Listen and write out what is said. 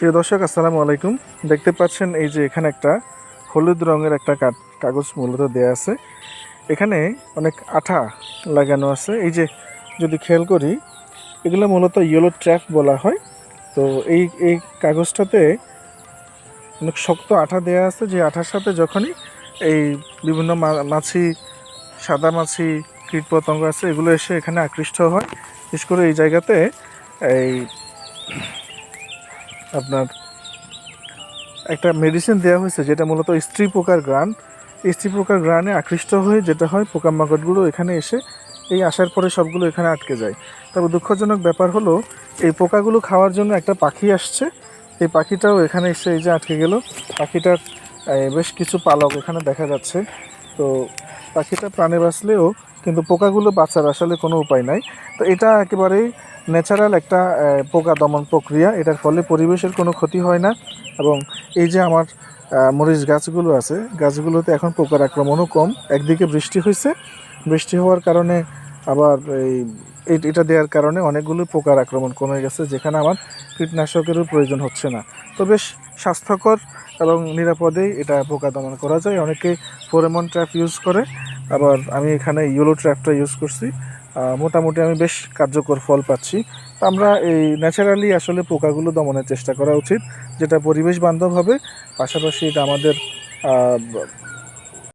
প্রিয় দর্শক, আসসালামু আলাইকুম। দেখতে পাচ্ছেন এই যে এখানে একটা হলুদ রঙের একটা কাগজ মূলত দেয়া আছে। এখানে অনেক আঠা লাগানো আছে। এই যে যদি খেয়াল করি, এগুলো মূলত ইয়েলো ট্র্যাপ বলা হয়। তো এই এই কাগজটাতে অনেক শক্ত আঠা দেয়া আছে। যে আঠার সাথে যখনই এই বিভিন্ন মাছি, সাদা মাছি, কীটপতঙ্গ আছে, এগুলো এসে এখানে আকৃষ্ট হয়। বিশেষ করে এই জায়গাতে এই আপনার একটা মেডিসিন দেওয়া হয়েছে যেটা মূলত স্ত্রী পোকার গ্রান স্ত্রী পোকার গ্রানে আকৃষ্ট হয়ে যেটা হয়, পোকামাকড়গুলো এখানে এসে এই আসার পরে সবগুলো এখানে আটকে যায়। তবে দুঃখজনক ব্যাপার হলো, এই পোকাগুলো খাওয়ার জন্য একটা পাখি আসছে। এই পাখিটাও এখানে এসে এই যে আটকে গেল। পাখিটার বেশ কিছু পালক এখানে দেখা যাচ্ছে। তো পাখিটা প্রাণে বাঁচলেও কিন্তু পোকাগুলো বাঁচার আসলে কোনো উপায় নাই। তো এটা একেবারেই ন্যাচারাল একটা পোকা দমন প্রক্রিয়া। এটার ফলে পরিবেশের কোনো ক্ষতি হয় না এবং এই যে আমার মরিচ গাছগুলো আছে, গাছগুলোতে এখন পোকার আক্রমণও কম। একদিকে বৃষ্টি হয়েছে বৃষ্টি হওয়ার কারণে আবার এই এটা দেওয়ার কারণে অনেকগুলো পোকার আক্রমণ কমে গেছে, যেখানে আমার কীটনাশকেরও প্রয়োজন হচ্ছে না। তো বেশ স্বাস্থ্যকর এবং নিরাপদেই এটা পোকা দমন করা যায়। অনেকে ফোরেমন ট্র্যাপ ইউজ করে। আবার আমি এখানে ইয়েলো ট্র্যাপটা ইউজ করছি। মোটামুটি আমি বেশ কার্যকর ফল পাচ্ছি। আমরা এই ন্যাচারালি আসলে পোকাগুলো দমনের চেষ্টা করা উচিত, যেটা পরিবেশ বান্ধব হবে। পাশাপাশি এটা আমাদের